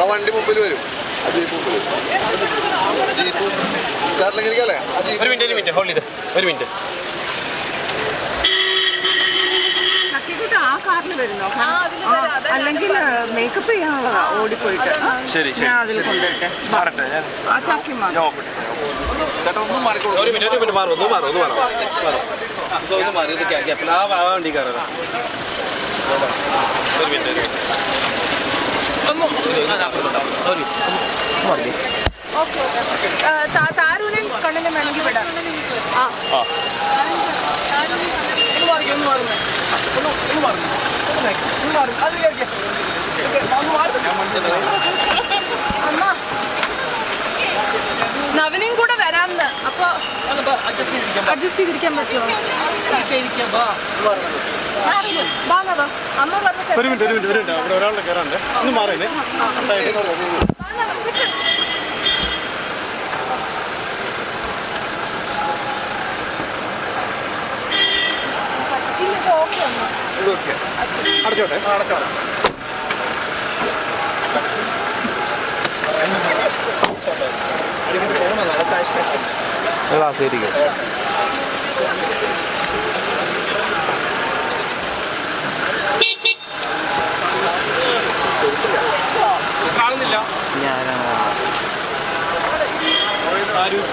ആ വണ്ടി മുമ്പിൽ വരും. ആ ജീപ്പ് ജീപ്പ് ചാർലങ്കിലേക്കല്ലേ ആ ജീപ്പ് ഒരു മിനിറ്റ് ഒരു മിനിറ്റ്. ഹോൾഡ് ചെയ്ത്. ഒരു മിനിറ്റ്. അല്ലെങ്കിൽ മേക്കപ്പ് ചെയ്യാനുള്ളതാ ഓടിപ്പോയിട്ട്. ശരി ഞാൻ അതിൽ കൊണ്ടുവരട്ടെ ആ ചാക്കി ചേട്ടാ ഒന്നും മാറിക്കോളൂ ഒരു മിനിറ്റ് ഒരു മിനിറ്റ് മാറും ഒന്നും മാറും ഒന്നും മാറും. ഒന്ന് ആ വണ്ടി കയറാം ഒരു മിനിറ്റ് ഒരു മിനിറ്റ് ഓക്കെ താരൂനെയും വിടാം. ആ. കൂടെ വരാമെന്ന് അപ്പൊ അഡ്ജസ്റ്റ് ചെയ്തിരിക്കാം അഡ്ജസ്റ്റ് ചെയ്തിരിക്കാൻ പറ്റുമോ അമ്മ പറഞ്ഞ ഒരു മിനിറ്റ് ഒരു മിനിറ്റ് ഒരു മിനിറ്റ്. അവിടെ ഒരാളുടെ കയറാണ്ട് ഒന്ന് മാറിയേ അടച്ചോട്ടെ. അടച്ചോട്ടെ ശരിക്കും ആരും